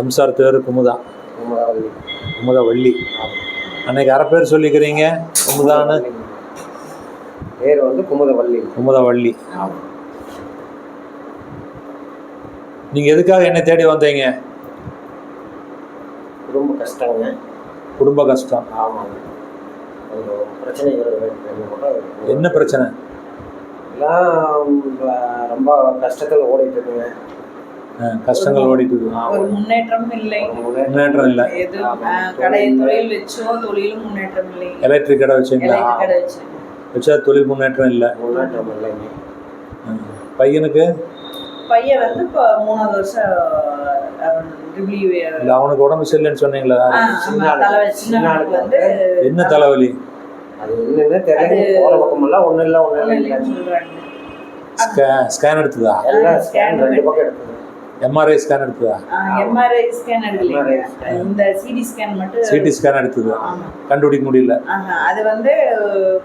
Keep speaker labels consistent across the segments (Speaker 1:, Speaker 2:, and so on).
Speaker 1: சம்சாரத்து பேர் குமுதா. குமுதா வள்ளி. அன்னைக்கு அரை பேர் சொல்லிக்கிறீங்க? குமுதான்னு?
Speaker 2: பேர் வந்து குமுதவல்லி
Speaker 1: குமுதா வள்ளி. நீங்கள் எதுக்காக என்னை தேடி வந்தீங்க?
Speaker 2: குடும்ப கஷ்டங்க.
Speaker 1: குடும்ப கஷ்டம்.
Speaker 2: ஆமாங்க
Speaker 1: என்ன பிரச்சனை?
Speaker 2: எல்லாம் ரொம்ப கஷ்டத்தில் ஓடிட்டு இருக்குங்க.
Speaker 1: கஷ்டங்கள் ஓடிட்டு.
Speaker 3: ஒரு முன்னேற்றம் இல்லை.
Speaker 1: முன்னேற்றம் இல்லை.
Speaker 3: எது கடை தொழில் வச்சோம் தொழிலும் முன்னேற்றம் இல்லை.
Speaker 1: எலக்ட்ரிக் கடை வச்சீங்களா
Speaker 3: எலக்ட்ரிக் கடை வச்சு.
Speaker 1: வச்சா தொழில் முன்னேற்றம் இல்லை.
Speaker 2: முன்னேற்றம் இல்லைங்க.
Speaker 1: பையனுக்கு?
Speaker 3: பையன் வந்து இப்போ மூணாவது வருஷம்
Speaker 1: அவனுக்கு உடம்பு சரியில்லைன்னு சொன்னீங்களா?
Speaker 3: வந்து
Speaker 1: என்ன தலைவலி?
Speaker 2: அது என்னன்னு தெரியல போகிற பக்கமெல்லாம் ஒன்றும் இல்லை ஒன்றும்
Speaker 3: ஒண்ணும்
Speaker 2: இல்லை
Speaker 1: ஸ்கேன் எடுத்ததா?
Speaker 2: எல்லாம் ஸ்கேன் ரெண்டு பக்கம் எடுத்துங்க
Speaker 1: எம்ஆர்ஐ ஸ்கேன் எடுத்ததா?
Speaker 3: எம்ஆர்ஐ ஸ்கேன் எடுக்கலைங்க.
Speaker 2: MRI
Speaker 3: இந்த சிடி ஸ்கேன் மட்டும்
Speaker 1: சிடி ஸ்கேன் எடுத்தது. கண்டுபிடிக்க முடியல.
Speaker 3: ஆஹா, அது வந்து அஹ்,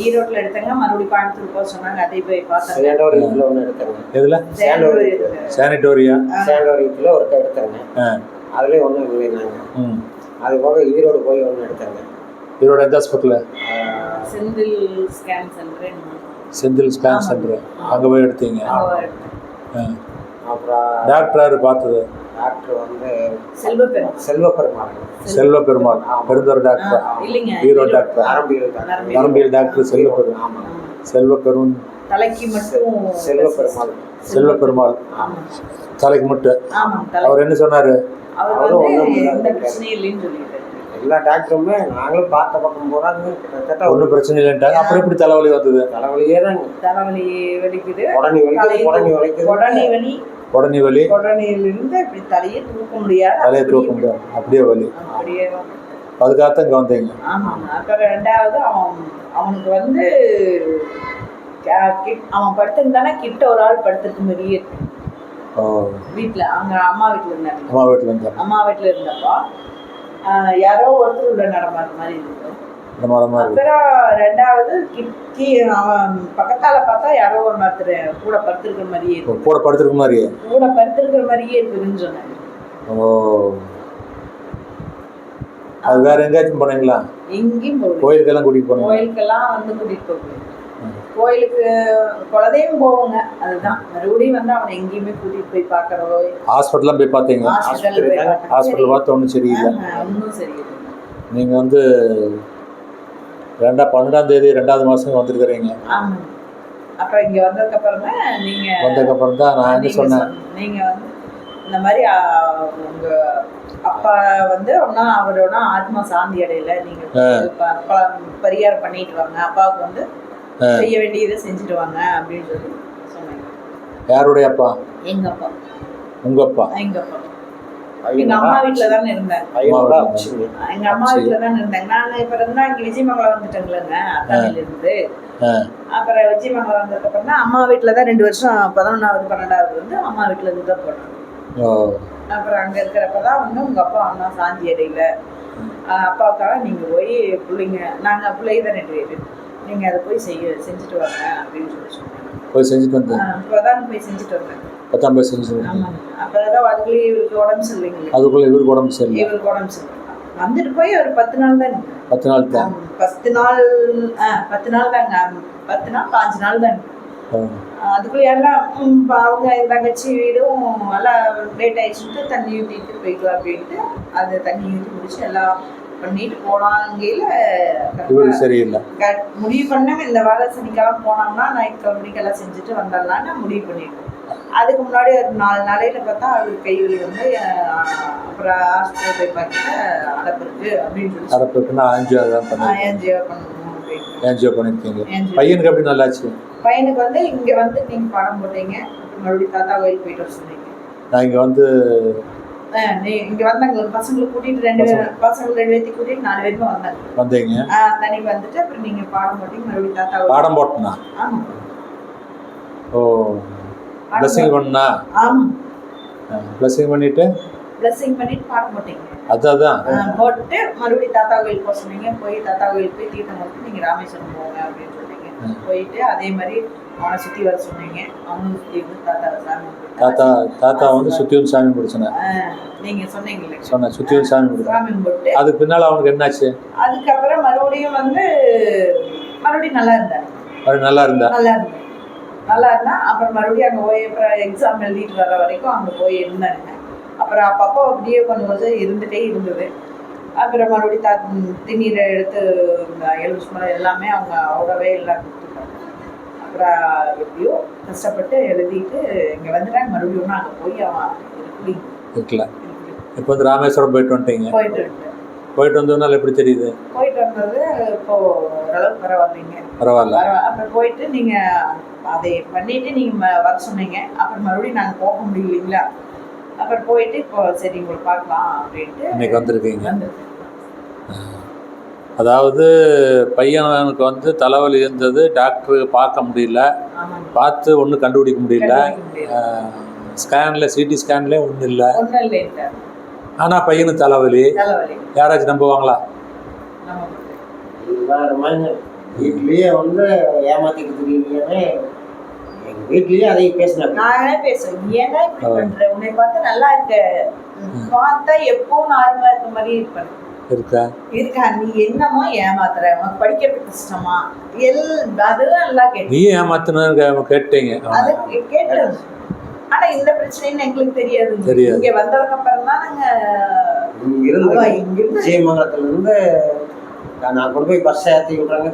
Speaker 3: ஈரோட்ல எடுத்தாங்க. மறுபடியும் கோயம்புத்தூர் போக சொன்னாங்க. அதை போய் பார்த்தேன்.
Speaker 2: சேண்டோர் இதில் ஒன்று எடுத்தாங்க.
Speaker 1: எதில். சானிட்டோரியா
Speaker 2: சேண்டோர் இதில் ஒருத்தர் எடுத்தாங்க.
Speaker 1: ஆ.
Speaker 2: அதுலேயும் ஒன்றும் இல்லைனாங்க
Speaker 1: ம்.
Speaker 2: அது போக ஈரோடு போய் ஒன்று எடுத்தாங்க.
Speaker 1: ஈரோடு எந்த ஹாஸ்பிட்டலில்
Speaker 2: ஆஹ்
Speaker 3: Senthil scan centre
Speaker 1: Senthil scan centre அங்கே போய் எடுத்தீங்க. ஆ.
Speaker 2: அப்புறம்
Speaker 1: டாக்டர் யாரு பார்த்தது?
Speaker 2: டாக்டர் வந்து
Speaker 3: செல்வப்பெரும்
Speaker 2: செல்வ பெருமாள்
Speaker 1: செல்வ பெருமாள் பெருந்தொரு டாக்டர்.
Speaker 3: இல்லைங்க.
Speaker 1: ஈரோடு டாக்டர்.
Speaker 2: நரம்பியல் டாக்டர்.
Speaker 1: நரம்பியல். டாக்டர் செல்வ பெரும்
Speaker 2: ஆமாம்
Speaker 1: செல்வ பெரும்
Speaker 3: தலைக்கு மட்டும்
Speaker 2: செல்வ பெருமாள்
Speaker 1: செல்வ பெருமாள்
Speaker 3: ஆமா.
Speaker 1: தலைக்கு மட்டும். அவர் என்ன சொன்னாரு?
Speaker 3: அவர்
Speaker 2: அவரும்
Speaker 3: வந்து
Speaker 2: ஒண்ணும் இல்ல.
Speaker 3: எந்த பிரச்சனையும் இல்லைன்னு சொல்லிட்டாரு.
Speaker 2: எல்லா டாக்டருமே நாங்களும் பார்த்த பக்கம் போகிறாங்க கிட்டத்தட்ட ஒரு
Speaker 1: ஒன்றும் பிரச்சனை இல்லைன்ட்டாங்க. அப்புறம் எப்படி தலைவலி வந்தது?
Speaker 2: தலைவலியே தாங்க.
Speaker 3: தலைவலி வலிக்குது.
Speaker 2: உடனே வலிக்குது உடனே வலிக்குது.
Speaker 3: உடனே வலி.
Speaker 1: உடனே வலி.
Speaker 3: உடனேலிருந்து இப்படி தலையே தூக்க முடியாது.
Speaker 1: தலையை தூக்க முடியாது. அப்படியே வலி.
Speaker 3: அப்படியே
Speaker 1: அதுக்காகத்தான் இங்கே வந்தீங்க.
Speaker 3: ஆமாங்க. அப்புறம் ரெண்டாவது அவன் அவனுக்கு வந்து அவன் படுத்திருந்தானா கிட்ட ஒரு ஆள் படுத்துருக்கு மாதிரியே வீட்டுல அங்க அம்மா வீட்டுல இருந்தாங்க.
Speaker 1: அம்மா வீட்டில் இருந்தாங்க.
Speaker 3: அம்மா வீட்டுல இருந்தப்போ யாரோ ஒருத்தர் உள்ள நடமாற மாதிரி இருக்கு
Speaker 1: மாதிரி
Speaker 3: அப்புறம் ரெண்டாவது கிட்டி அவன் பக்கத்தால பார்த்தா யாரோ ஒரு ஒருத்தர் கூட படுத்திருக்கிற மாதிரியே இருக்கு.
Speaker 1: கூட படுத்துருக்க மாதிரி
Speaker 3: கூட படுத்திருக்கிற மாதிரியே இருக்குதுன்னு சொன்னாங்க
Speaker 1: ஓ. அது வேற எங்கேயாச்சும் போனீங்களா?
Speaker 3: எங்கேயும் போகல.
Speaker 1: கோயிலுக்கெல்லாம் கூட்டிகிட்டு போனீங்க
Speaker 3: கோயிலுக்கெல்லாம் வந்து கூட்டிட்டு போகல. கோயிலுக்கு குலதெய்வம் போவோங்க அதுதான். மறுபடியும் வந்து அவனை எங்கேயுமே கூட்டிட்டு போய் பார்க்கறதோ
Speaker 1: ஹாஸ்பிட்டல்லாம் போய் பார்த்தீங்க
Speaker 3: ஹாஸ்பிட்டல் போய் பார்க்கறதோ
Speaker 1: ஹாஸ்பிட்டல் பார்த்து ஒன்றும் சரியில்லை.
Speaker 3: ஒன்றும் சரியில்லை.
Speaker 1: நீங்கள் வந்து ரெண்டா பன்னெண்டாம் தேதி ரெண்டாவது மாதம் வந்திருக்கிறீங்க.
Speaker 3: அப்புறம் இங்க வந்ததுக்கு அப்புறம் தான் நீங்க
Speaker 1: வந்ததுக்கப்புறம் தான் நான் என்ன சொன்னேன்?
Speaker 3: சொன்ன- நீங்க வந்து இந்த மாதிரி ஆ, உங்க அப்பா வந்து ஒன்னா அவரோட ஆத்மா சாந்தி அடையில. நீங்க ப- ப- பரிகாரம் பண்ணிட்டு வாங்க. அப்பாவுக்கு வந்து செய்ய வேண்டியதை செஞ்சுட்டு வாங்க அப்படின்னு சொல்லி சொன்னாங்க
Speaker 1: யாருடைய அப்பா?
Speaker 3: எங்க அப்பா.
Speaker 1: உங்கள் அப்பா.
Speaker 3: எங்க அப்பா. எங்க அம்மா வீட்டுல தானே இருந்தேன். எங்க அம்மா வீட்டுல தானே இருந்தேன். நான் இப்ப இருந்தா இங்க விஜயமங்கலம் வந்துட்டேங்களேங்க அத்தானில இருந்து அப்புறம் விஜயமங்கலம் வந்ததுக்கு அப்புறம் தான் அம்மா வீட்டுல தான் ரெண்டு வருஷம் பதினொன்னாவது பன்னெண்டாவது வந்து அம்மா வீட்டுல இருந்து தான் போனேன்
Speaker 1: ஓ.
Speaker 3: அப்புறம் அங்க இருக்கிறப்ப தான் வந்து உங்க அப்பா அண்ணா சாந்தி அடையில. அப்பாவுக்காக நீங்க போய் பிள்ளைங்க நாங்க பிள்ளைங்க தானே ரெண்டு நீங்க அதை போய் செய்ய செஞ்சுட்டு வாங்க அப்படின்னு சொல்லி
Speaker 1: போய் செஞ்சுட்டு வந்தேன். பத்தாம் போய் செஞ்சுட்டு வந்தேன்.
Speaker 3: தான்
Speaker 1: அதுக்குள்ளே இவருக்கு உடம்பு சரியில்லை.
Speaker 3: இவருக்கு உடம்பு சரியில்லை. வந்துட்டு போய் ஒரு பத்து நாள் தான்
Speaker 1: பத்து நாள் தான்.
Speaker 3: பத்து நாள் பத்து நாள் தாங்க. பத்து நாள் பாஞ்சு நாள்
Speaker 1: ஆ.
Speaker 3: அதுக்குள்ள எல்லாம் அவங்க தங்கச்சி வீடும் எல்லாம் லேட் ஆயிடுச்சுட்டு தண்ணி ஊற்றிட்டு போய்க்கலாம் அப்படின்ட்டு அந்த தண்ணி ஊற்றி முடிச்சு எல்லாம் பண்ணிட்டு போனாங்கையில
Speaker 1: இவருக்கு சரியில்லை.
Speaker 3: முடிவு பண்ணாங்க இந்த வார சனிக்கிழமை போனோம்னா ஞாயிற்றுக்கிழமைக்கு எல்லாம் செஞ்சுட்டு வந்துடலான்னு முடிவு பண்ணிட்டோம். அதுக்கு முன்னாடி ஒரு நாலு நாளையில பார்த்தா அவருக்கு கை வலி வந்து அப்புறம் ஹாஸ்பிட்டல் போய் பார்த்துட்டு அடப்பு இருக்கு அப்படின்னு சொல்லி
Speaker 1: போட்டு நான் ஆன்ஜியோ தான்
Speaker 3: பண்ணணும் அப்படின்னு
Speaker 1: ஆன்ஜியோ பண்ணியிருக்கீங்க
Speaker 3: angio.
Speaker 1: பையனுக்கு எப்படி நல்லாச்சு?
Speaker 3: பையனுக்கு வந்து இங்க வந்து நீங்க படம் போட்டீங்க மறுபடியும் தாத்தா கோயில் போயிட்டு வர சொன்னீங்க.
Speaker 1: நான் இங்கே வந்து
Speaker 3: இங்க வந்தாங்க. பசங்களை கூட்டிட்டு ரெண்டு பேரும் பசங்க. ரெண்டு பேர்த்தையும் கூட்டிட்டு நாலு பேருமே வந்தாங்க.
Speaker 1: வந்தீங்க?
Speaker 3: தனி வந்துட்டு அப்புறம் நீங்க பாடம் போட்டீங்க. மறுபடியும் தாத்தா
Speaker 1: பாடம் போட்டனா
Speaker 3: ஆமா.
Speaker 1: ஓ
Speaker 3: பாடம்
Speaker 1: ப்ளஸ்ஸிங் பண்ணா?
Speaker 3: ஆமா.
Speaker 1: ப்ளஸ்ஸிங் பண்ணிட்டு?
Speaker 3: பிளஸிங் பண்ணிட்டு பாடம் போட்டீங்க.
Speaker 1: அதான் அதான்.
Speaker 3: ஆஹ் போட்டு மறுபடியும் தாத்தா கோயில் போக சொன்னீங்க. போய் தாத்தா கோயில் போய் தீர்த்தம் கொடுத்து நீங்க ராமேஸ்வரம் போங்க அப்படின்னு சொன்னீங்க போயிட்டு அதே மாதிரி அவனை சுற்றி வர சொன்னீங்க. அவனும் சுற்றி வந்து தாத்தா சாமி
Speaker 1: தாத்தா தாத்தா வந்து வந்து சாமி பிடிச்சினேன்
Speaker 3: ஆஹ் நீங்க சொன்னீங்களே
Speaker 1: சொன்னேன் வந்து சாமி பிடிச்சேன் அதுக்கு பின்னால் அவனுக்கு என்னாச்சு?
Speaker 3: அதுக்கப்புறம் மறுபடியும் வந்து மறுபடியும் நல்லா இருந்தாரு.
Speaker 1: அவன் நல்லா இருந்தா?
Speaker 3: நல்லா இருந்தேன் நல்லா இருந்தா அப்புறம் மறுபடியும் அங்கே போய் அப்புறம் எக்ஸாம் எழுதிட்டு வர வரைக்கும் அங்கே போய் இருந்தாங்க அப்புறம் அப்பப்போ அப்படியே கொஞ்சம் கொஞ்சம் இருந்துகிட்டே இருந்தது. அப்புறம் மறுபடியும் தா திண்ணீரை எடுத்து எலுமிச்சம்பழம் எல்லாமே அவங்க அவ்வளோவே எல்லாம் கொடுத்துட்டாங்க அப்புறம் எப்படியோ கஷ்டப்பட்டு எழுதிட்டு இங்கே வந்துட்டாங்க. மறுபடியும் அங்கே போய் அவன்
Speaker 1: இருக்கல. இப்போ வந்து ராமேஸ்வரம் போயிட்டு வந்துட்டீங்க.
Speaker 3: போயிட்டு
Speaker 1: போயிட்டு வந்ததுனால எப்படி தெரியுது?
Speaker 3: போயிட்டு வந்தது இப்போ ஓரளவுக்கு பரவாயில்லைங்க.
Speaker 1: பரவாயில்ல.
Speaker 3: அப்புறம் போயிட்டு நீங்க அதை பண்ணிட்டு நீங்க ம- வர சொன்னீங்க. அப்புறம் மறுபடியும் நாங்க போக முடியலைங்களா அப்புறம் போயிட்டு இப்போ சரி உங்களை பார்க்கலாம் அப்படின்ட்டு
Speaker 1: இன்னைக்கு வந்திருக்கீங்க.
Speaker 3: வந்து
Speaker 1: அதாவது பையனுக்கு வந்து தலைவலி இருந்தது டாக்டர் பார்க்க முடியல. பார்த்து ஒன்றும் கண்டுபிடிக்க முடியல. ஸ்கேனில் சிடி ஸ்கேன்லேயே ஒன்றும் இல்லை. ஆனால் பையனுக்கு தலைவலி. யாராச்சும் நம்புவாங்களா?
Speaker 2: வீட்லயே வந்து ஏமாத்திக்கிட்டு எங்க வீட்லயே அதை பேசினாங்க.
Speaker 3: நானே பேசுவேன் ஏன்னா இப்படி பண்ற? உன்னை பார்த்தா நல்லா இருக்க. பார்த்தா எப்பவும் நார்மலா இருக்க மாதிரி இருப்பேன்.
Speaker 1: இருக்கா?
Speaker 3: இருக்கா. நீ என்னமோ ஏமாத்துற? உனக்கு படிக்கிறது கஷ்டமா? எல் அதுவும் நல்லா கேட்டு.
Speaker 1: நீ ஏமாத்தினு கேட்டீங்க.
Speaker 3: அது கேட்டு ஆனா இந்த பிரச்சனைன்னு எங்களுக்கு தெரியாது.
Speaker 1: தெரியாது.
Speaker 3: இங்க வந்ததுக்கு அப்புறம் தான் நாங்க அவ இங்க இருந்து
Speaker 2: விஜயமங்கலத்துல இருந்து நான் கொண்டு போய் பஸ் ஏற்றி விட்றாங்க.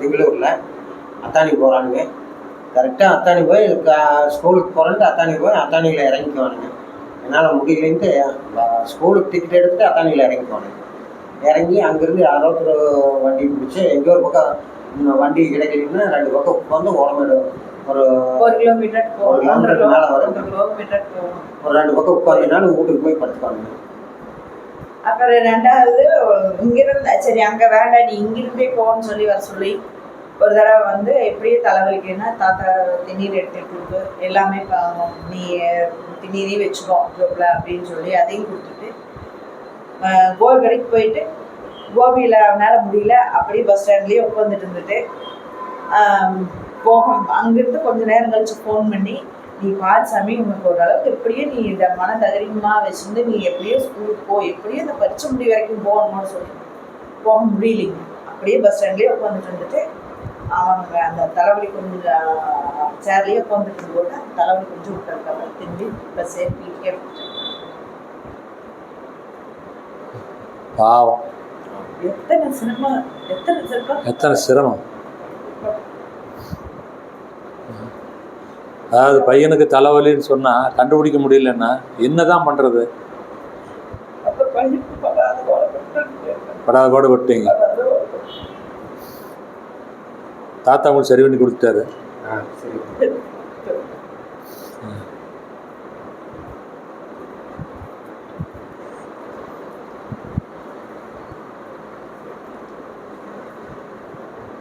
Speaker 2: திங்களூர்ல. அத்தானி போறானுங்க. கரெக்டாக அத்தானி போய் க- ஸ்கூலுக்கு போகிறேன்ட்டு அத்தானி போய் அத்தானியில் இறங்கிக்குவானுங்க. என்னால் முடியலைன்ட்டு ஸ்கூலுக்கு டிக்கெட் எடுத்துட்டு அத்தானியில் இறங்கிக்குவானுங்க இறங்கி அங்கேருந்து யாரோ ஒரு வண்டி பிடிச்சி எங்கேயோ ஒரு பக்கம் வண்டி கிடைக்கலன்னா ரெண்டு பக்கம் உட்காந்து உடம்பு ஒரு
Speaker 3: ஒரு கிலோமீட்டர்
Speaker 2: ஒரு கிலோமீட்டர் மேல வரும். ஒரு ரெண்டு பக்கம் உட்காந்துனாலும் வீட்டுக்கு போய் படுத்துக்குவானுங்க
Speaker 3: அப்புறம் ரெண்டாவது இங்கிருந்து சரி அங்க வேண்டாம் நீ இங்கிருந்தே போன்னு சொல்லி வர சொல்லி ஒரு தடவை வந்து எப்படியே தலைவலிக்குன்னா தாத்தா திண்ணீர் எடுத்து கொடுத்து எல்லாமே நீ திண்ணீரே வச்சுக்கோ ஜோப்பில் அப்படின்னு சொல்லி அதையும் கொடுத்துட்டு கோபி கடைக்கு போயிட்டு கோபியில் அவனால் முடியல அப்படியே பஸ் ஸ்டாண்ட்லேயே உட்காந்துட்டு இருந்துட்டு போகும் அங்கேருந்து கொஞ்சம் நேரம் கழிச்சு ஃபோன் பண்ணி நீ பார் சாமி உனக்கு ஓரளவுக்கு எப்படியோ நீ இந்த மன தைரியமா வச்சுருந்து நீ எப்படியோ ஸ்கூலுக்கு போ எப்படியோ இந்த பரீட்சை முடி வரைக்கும் போகணும்னு சொல்லி போக முடியலைங்க. அப்படியே பஸ் ஸ்டாண்ட்லேயே உட்காந்துட்டு இருந்துட்டு அவங்க அந்த தலைவலி கொஞ்சம் சேர்லேயே உட்காந்துட்டு இருந்தபோது அந்த தலைவலி கொஞ்சம் விட்டதுக்கப்புறம் திரும்பி வீட்டுக்கே போயிட்டேன்.
Speaker 1: பாவம்.
Speaker 3: எத்தனை சிரமம் எத்தனை சிரமம்?
Speaker 1: எத்தனை சிரமம்? அதாவது பையனுக்கு தலைவலின்னு சொன்னால் கண்டுபிடிக்க முடியலன்னா என்னதான் பண்ணுறது
Speaker 3: அப்போ பையனுக்கு படாத
Speaker 1: விட்டீங்க தாத்தா உங்களுக்கு சரி பண்ணி கொடுத்துட்டாரு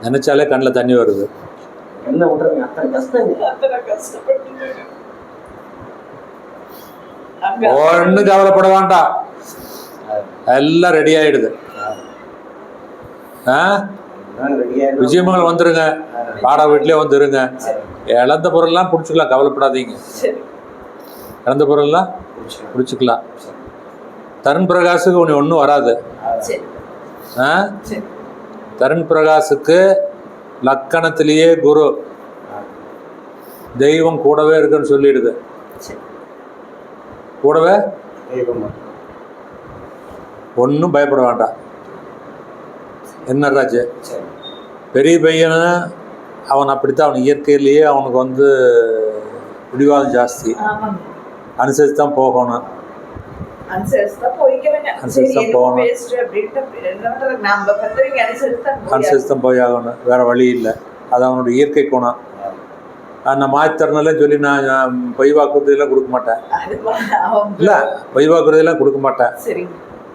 Speaker 1: நினைச்சாலே கண்ணில் தண்ணி வருது. ஒன்றும் கவலைப்பட வேண்டாம். எல்லாம் ரெடி ஆயிடுது. ஆ? விஜயமங்கலம் வந்துருங்க. வாடகை வீட்லயே வந்து இருங்க இழந்த பொருள்லாம் பிடிச்சிக்கலாம் கவலைப்படாதீங்க. இழந்த பொருள்லாம் பிடிச்சிக்கலாம். தருண் பிரகாஷுக்கு உனக்கு ஒன்றும் வராது. ஆ? தருண் பிரகாஷுக்கு லக்கணத்திலேயே குரு. தெய்வம் கூடவே இருக்குன்னு சொல்லிடுது. கூடவே? ஒன்றும் பயப்பட வேண்டாம்.
Speaker 2: சரி.
Speaker 1: பெரிய பையனை அவன் அப்படித்தான் அவன் இயற்கையிலேயே அவனுக்கு வந்து பிடிவாதம் ஜாஸ்தி. அனுசரித்து தான் போகணும். அனுசரித்து தான் போய் ஆகணும். வேறு வழி இல்லை. அது அவனோட இயற்கை குணம். நான் மாற்றித்தரனாலே சொல்லி நான் பொய் வாக்குறுதியெல்லாம் கொடுக்க மாட்டேன். இல்லை பொய் வாக்குறுதியெல்லாம் கொடுக்க மாட்டேன்.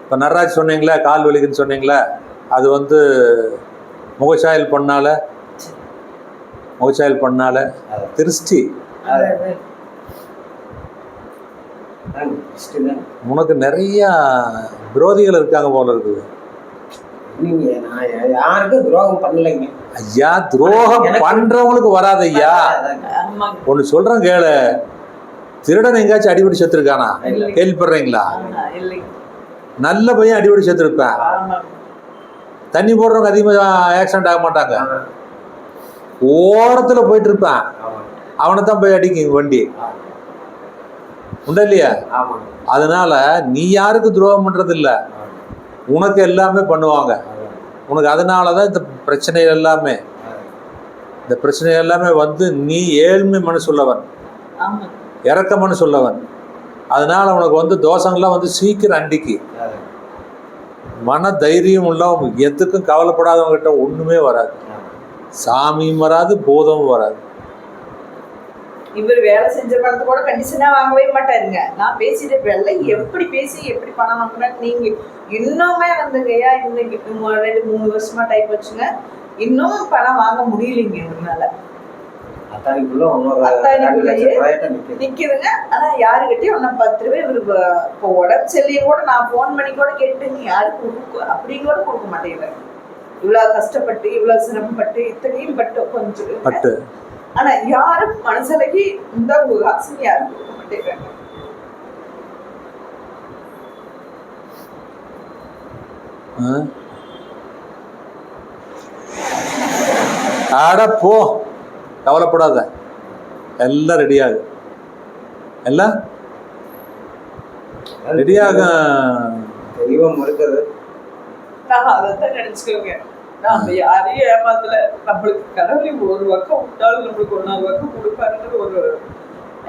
Speaker 1: இப்போ நடராஜ் சொன்னீங்களே கால் வலிக்குன்னு சொன்னீங்களே அது வந்து முகச்சாயல் பண்ணால முகச்சாயல் பண்ணால திருஷ்டி. உனக்கு நிறையா விரோதிகள் இருக்காங்க போல இருக்குது. ஐயா துரோகம் பண்றவங்களுக்கு வராது ஐயா. ஒன்று சொல்றேன் கேளு. திருடன் எங்கேயாச்சும் அடிபடி செத்துருக்கானா. கேள்விப்படுறீங்களா? நல்ல பையன் அடிபடி செத்துருப்பேன். தண்ணி போடுறவங்க அதிகமாக ஆக்சிடென்ட் ஆக மாட்டாங்க. ஓரத்துல போயிட்டு இருப்பேன். அவனை தான் போய் அடிக்கும் வண்டி. உண்டா இல்லையா? அதனால நீ யாருக்கு துரோகம் பண்றது இல்ல உனக்கு எல்லாமே பண்ணுவாங்க. உனக்கு அதனால தான் இந்த பிரச்சனைகள் எல்லாமே. இந்த பிரச்சனை எல்லாமே வந்து நீ ஏழ்மை மனசுள்ளவன்.
Speaker 3: ஆமாங்க
Speaker 1: இறக்க மனசுள்ளவன். அதனால உனக்கு வந்து தோஷங்கள்லாம் வந்து சீக்கிரம் அண்டிக்கு. மன தைரியம் உள்ளவங்க எதுக்கும் கவலைப்படாதவங்க கிட்ட ஒண்ணுமே வராது. சாமியும் வராது போதமும் வராது.
Speaker 3: இவர் வேலை செஞ்ச பணத்தை கூட கண்டிஷனாக வாங்கவே மாட்டாருங்க. நான் பேசிட்டு வேலை எப்படி பேசி எப்படி பணம் வாங்குறாங்க நீங்க இன்னுமே வந்துங்கய்யா இன்னைக்கு ரெண்டு மூணு வருஷமா டைப் வச்சுங்க இன்னும் பணம் வாங்க முடியலைங்க இவனால நிக்குதுங்க. ஆனா யாருக்கிட்டையும் ஒன்னும் பத்து ரூபாய் இவருக்கு இப்போ உடம்பு சரியும் கூட நான் ஃபோன் பண்ணி கூட கேட்டு நீ யாருக்கு கொடுக்க. அப்படின்னு கூட கொடுக்க மாட்டேங்கிறாங்க இவ்வளவு கஷ்டப்பட்டு இவ்வளவு சிரமப்பட்டு இத்தனையும் பட்டு கொஞ்சம்
Speaker 1: பட்டு.
Speaker 3: ஆனா யாரும் மனசுலகி இந்த ஒரு காசு யாரும் கொடுக்க மாட்டேங்கிறாங்க.
Speaker 1: ஆ? அட போ. கவலைப்படாத. எல்லாம் ரெடியாகு எல்லாம்? ரெடியாக
Speaker 2: தெய்வம் இருக்குது
Speaker 3: நான் அதைத்தான் நினைச்சுக்கோங்க. நாம யாரையும் ஏமாத்தல. நம்மளுக்கு கடவுள் ஒரு பக்கம் விட்டாலும் நம்மளுக்கு ஒன்னாவது பக்கம் கொடுப்பாருன்னு ஒரு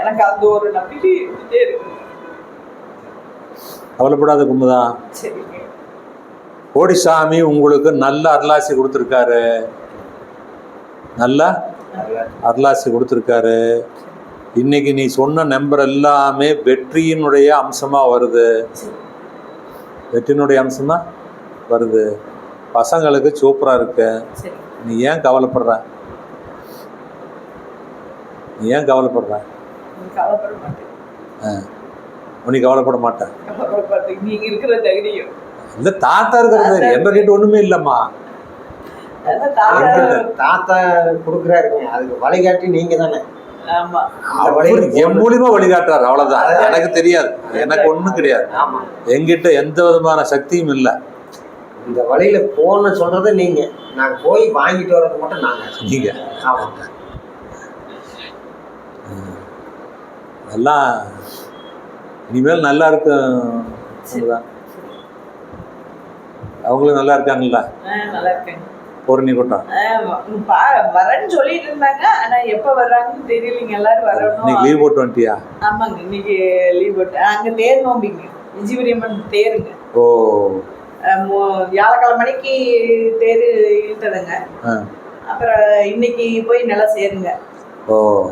Speaker 3: எனக்கு அந்த ஒரு நம்பிக்கை இருந்துட்டே இருக்கு.
Speaker 1: கவலைப்படாத குமுதா.
Speaker 3: சரிங்க.
Speaker 1: கோடிசாமி உங்களுக்கு நல்ல அருளாசி கொடுத்துருக்காரு. நல்ல? அருளாசி கொடுத்துருக்காரு. இன்னைக்கு நீ சொன்ன நம்பர் எல்லாமே வெற்றியினுடைய அம்சமா வருது. வெற்றியினுடைய அம்சமா வருது. பசங்களுக்கு சூப்பரா இருக்கு. நீ ஏன் கவலைப்படுற? நீ ஏன் கவலைப்படுற?
Speaker 3: மாட்டேன்.
Speaker 1: நீ கவலைப்பட மாட்டேன் இந்த தாத்தா இருக்கிறது. எங்க கிட்ட ஒண்ணுமே இல்லம்மா.
Speaker 3: தாத்தா
Speaker 2: கொடுக்குறாருங்க அதுக்கு வழிகாட்டி நீங்க தானே.
Speaker 1: என் மூலியமா வழிகாட்டுறாரு. அவ்வளவுதான். எனக்கு தெரியாது. எனக்கு ஒண்ணும் கிடையாது
Speaker 2: ஆமா.
Speaker 1: என்கிட்ட எந்த விதமான சக்தியும் இல்லை.
Speaker 2: இந்த வழியில போன சொல்றது நீங்க. நாங்க போய் வாங்கிட்டு வர்றது மட்டும் நாங்க.
Speaker 1: நீங்க.
Speaker 2: ஆமா.
Speaker 1: எல்லாம் இனிமேல் நல்லா இருக்கும். அவ்வளவுதான். அவங்களும் நல்லா இருக்காங்கல்ல?
Speaker 3: நல்லா இருக்கேன் ம், பா- வரேன்னு சொல்லிட்டு இருந்தாங்க. ஆனா எப்ப வர்றாங்கன்னு தெரியலீங்க எல்லாரும்
Speaker 1: இன்னைக்கு
Speaker 3: வரணும்
Speaker 1: லீவ் போட்டு வந்துட்டியா?
Speaker 3: ஆமாங்க. இன்னைக்கு லீவ் போட்டு அங்க தேர் நோம்பிங்க. விஜயபுரியம்மன் தேருங்க.
Speaker 1: ஓ.
Speaker 3: வியாழக்கிழமை மணிக்கு தேர் இழுத்ததுங்க. அப்புறம் இன்னைக்கு போய் நல்லா சேருங்க.
Speaker 1: ஓ.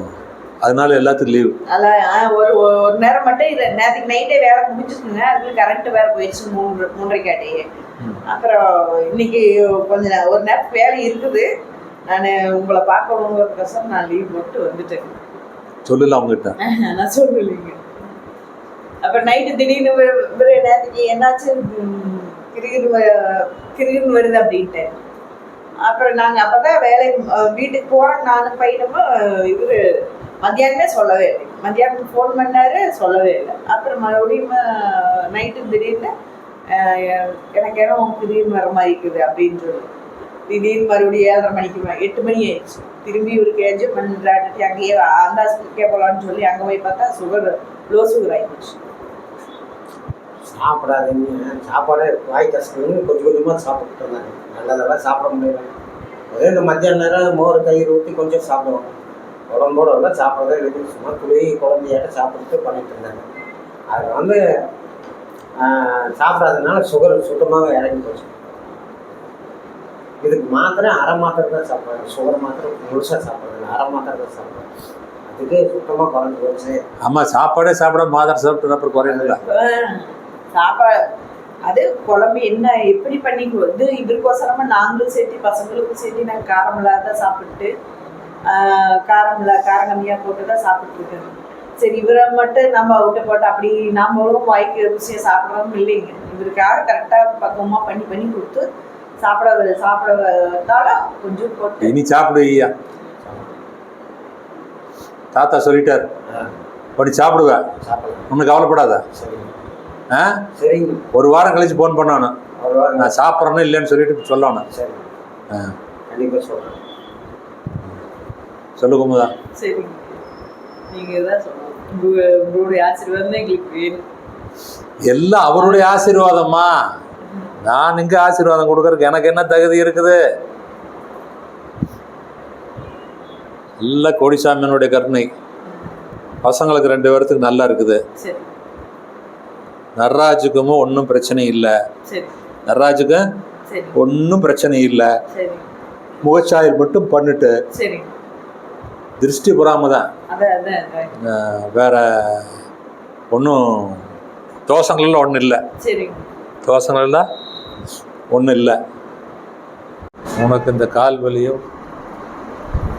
Speaker 1: அதனால எல்லாத்துக்கும் லீவ்
Speaker 3: ஒரு ஒரு நேரம் மட்டும் இது நேற்றுக்கு நைட்டே வேலை முடிஞ்சிச்சுங்க அதுல கரண்ட் வேற போயிடுச்சு மூன்று மூன்றரைக்காட்டியே
Speaker 1: ம்.
Speaker 3: அப்புறம் இன்னைக்கு கொஞ்ச ஒரு நேரம் வேலை இருக்குது. நான் உங்களை பார்க்கணுங்கிறதுக்கோசரம் நான் லீவ் போட்டு வந்துட்டேன்.
Speaker 1: சொல்லல அவங்ககிட்ட.
Speaker 3: நான் சொல்லலைங்க. அப்புறம் நைட்டு திடீர்னு நேற்றுக்கு என்னாச்சு? வ- கிறுகிறுன்னு வருது அப்படின்ட்டு. அப்புறம் நாங்கள் அப்போ தான் வேலை வீட்டுக்கு போகிறோம் நானும் பையனும் இவர் மத்தியானமே சொல்லவே இல்லை. மத்தியானம் ஃபோன் பண்ணாரு சொல்லவே இல்லை. அப்புறம் மறுபடியும் நைட்டு திடீர்னு எனக்கு ஏன்னா திடீர்னு வர மாதிரி இருக்குது அப்படின்னு சொல்லி. திடீர்னு மறுபடியும் ஏழரை மணிக்கு எட்டு மணி ஆயிடுச்சு. திரும்பி ஒரு ஏஜ் பண்ணுறாட்டி அங்கேயே அந்த ஹாஸ்பிட்டலுக்கே போகலான்னு சொல்லி அங்கே போய் பார்த்தா சுகர் லோ சுகர் ஆகிடுச்சு
Speaker 2: சாப்பிடாதீங்க. சாப்பாடே வாய் கஷ்டம்னு கொஞ்சம் கொஞ்சமாக சாப்பிட்டு வந்தாங்க நல்லதெல்லாம் சாப்பிட முடியல. அதே இந்த மத்தியான நேரம் மோர் தயிர் ஊற்றி கொஞ்சம் சாப்பிடுவாங்க உடம்போட எல்லாம் சாப்பிட்றதே இல்லை சும்மா துளி குழந்தையாட்ட சாப்பிட்டு பண்ணிட்டு இருந்தாங்க. அது வந்து ஆஹ், சாப்பிடாதனால சுகர் சுத்தமாக இறங்கி போச்சு. இதுக்கு மாத்திரை அரை மாத்திரை தான் சாப்பிட்றாங்க சுகர் மாத்திரை முழுசாக சாப்பிட்றாங்க அரை மாத்திரை தான் சாப்பிட்றாங்க அதுக்கு சுத்தமாக குறைஞ்சி போச்சு.
Speaker 1: ஆமா சாப்பாடே சாப்பிட மாதம் சாப்பிட்டு அப்புறம் குறையுங்களா
Speaker 3: சாப்பாடு அது குழம்பு என்ன எப்படி பண்ணி வந்து இதற்கோசரமா நாங்களும் சேர்த்து பசங்களுக்கும் சேர்த்து நாங்கள் காரம் இல்லாத சாப்பிட்டு காரம் இல்ல காரம் கம்மியாக போட்டு தான் சாப்பிட்டு இருக்கோம் சரி இவரை மட்டும் நம்ம அவுட்ட போட்டு அப்படி நாமளும் வாய்க்கு ருசியாக சாப்பிட்றோம் இல்லைங்க. இவருக்காக கரெக்டாக பக்குவமாக பண்ணி பண்ணி கொடுத்து சாப்பிட சாப்பிட வந்தாலும் கொஞ்சம் போட்டு
Speaker 1: இனி சாப்பிடு ஐயா. தாத்தா சொல்லிட்டார்.
Speaker 2: ஆ,
Speaker 1: அப்படி சாப்பிடுவேன் ஒன்றும் கவலைப்படாத.
Speaker 2: சரிங்க.
Speaker 1: ஆ?
Speaker 2: சரிங்க.
Speaker 1: ஒரு வாரம் கழிச்சு ஃபோன் பண்ணணும்.
Speaker 2: ஒரு வாரம்.
Speaker 1: நான் சாப்பிட்றேன்னு இல்லைன்னு சொல்லிட்டு சொல்லணும்.
Speaker 2: சரி
Speaker 1: ஆ.
Speaker 2: கண்டிப்பாக சொல்கிறேன்
Speaker 1: சொல்லு குமுதா.
Speaker 3: தான் உங்களுடைய ஆசீர்வாதம் எங்களுக்கு வேணும்.
Speaker 1: எல்லாம் அவருடைய ஆசீர்வாதம்மா. நான் இங்க ஆசீர்வாதம் கொடுக்கறதுக்கு எனக்கு என்ன தகுதி இருக்குது? நல்ல கோடிசாமியனுடைய கருணை. பசங்களுக்கு ரெண்டு பேர்த்துக்கு நல்லா இருக்குது.
Speaker 3: சரி.
Speaker 1: நர்ராஜுக்கும் ஒன்றும் பிரச்சனை இல்லை.
Speaker 3: சரி.
Speaker 1: நர்ராஜுக்கும்
Speaker 3: சரி.
Speaker 1: ஒன்றும் பிரச்சனை இல்லை.
Speaker 3: சரி.
Speaker 1: முகச்சாயல் மட்டும் பண்ணிட்டு
Speaker 3: சரி.
Speaker 1: திருஷ்டி புறாம தான். வேற ஒன்றும் தோஷங்கள்லாம் ஒன்றும் இல்லை. தோஷங்கள்லாம் ஒன்றும் இல்லை. உனக்கு இந்த கால் வலியும்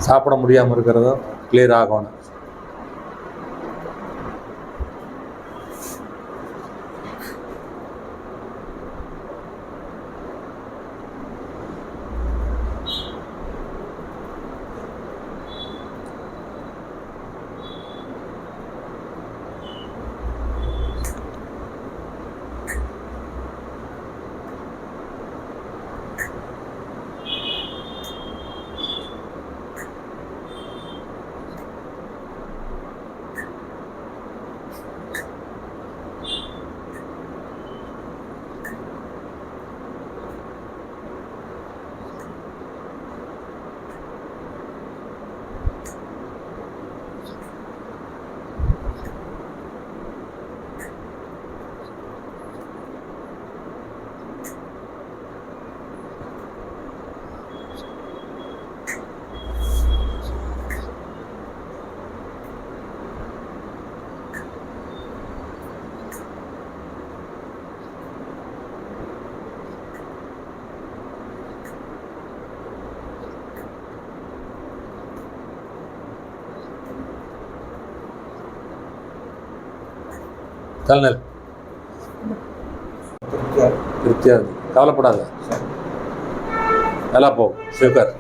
Speaker 1: சாப்பிட முடியாமல் இருக்கிறதும் கிளியர் ஆகணும். தலைநெல்
Speaker 2: திருப்தியாக
Speaker 1: திருப்தியாக இருக்கு. கவலைப்படாத. நல்லா போ. ஸ்பீக்கர்